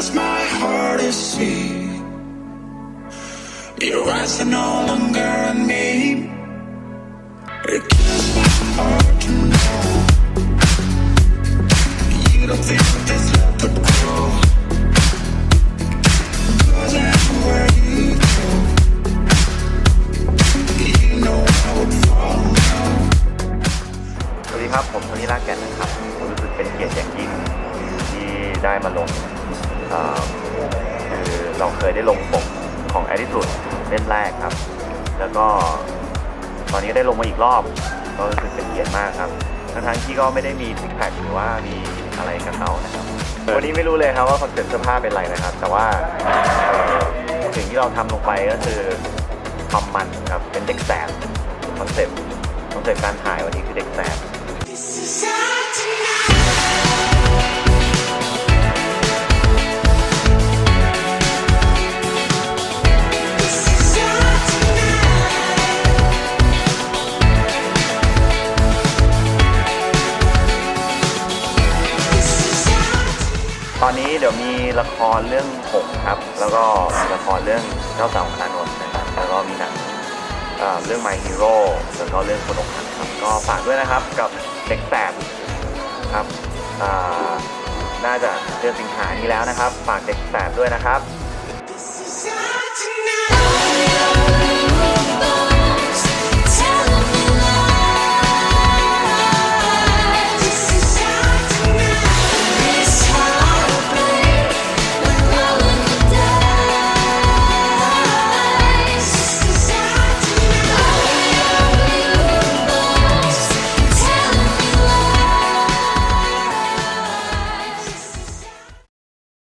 cause my heart is sick. Your eyes are no longer on me. It kills my heart to know you don't think this love could grow. Cause everywhere you go, you know I would fall now. สวัสดีครับ ผมโทนี่ลากแก่นนะครับผมรู้สึกเป็นเกียรติอย่างยิ่งที่ได้มาลง คือเราเคยได้ลงปกของ Attitude เล่มแรกครับ แล้วก็ตอนนี้ได้ลงมาอีกรอบ ก็รู้สึกเป็นเกียรติมากครับทั้งๆที่ก็ไม่ได้มีซิกแพคหรือว่ามีอะไรกับเขานะครับ วันนี้ไม่รู้เลยครับว่าคอนเซ็ปต์เสื้อผ้าเป็นอะไรนะครับ แต่ว่าเอ่อสิ่งที่เราทำลงไปก็คือความมันครับเป็นเด็กแสบคอนเซ็ปต์คอนเซ็ปต์การถ่ายวันนี้คือเด็กแสบ อนนี้เดี๋ยวมีละครเรื่องหกครับ แล้วก็มีละครเรื่องเจ้าสาวคานนท์นะครับ แล้วก็มีหนังเอ่อเรื่อง My Hero แล้วก็เรื่องคนอกหักครับ ก็ฝากด้วยนะครับกับเด็กแสบครับอ่าน่าจะเดือนสิงหานี้แล้วนะครับ ฝากเด็กแสบด้วยนะครับ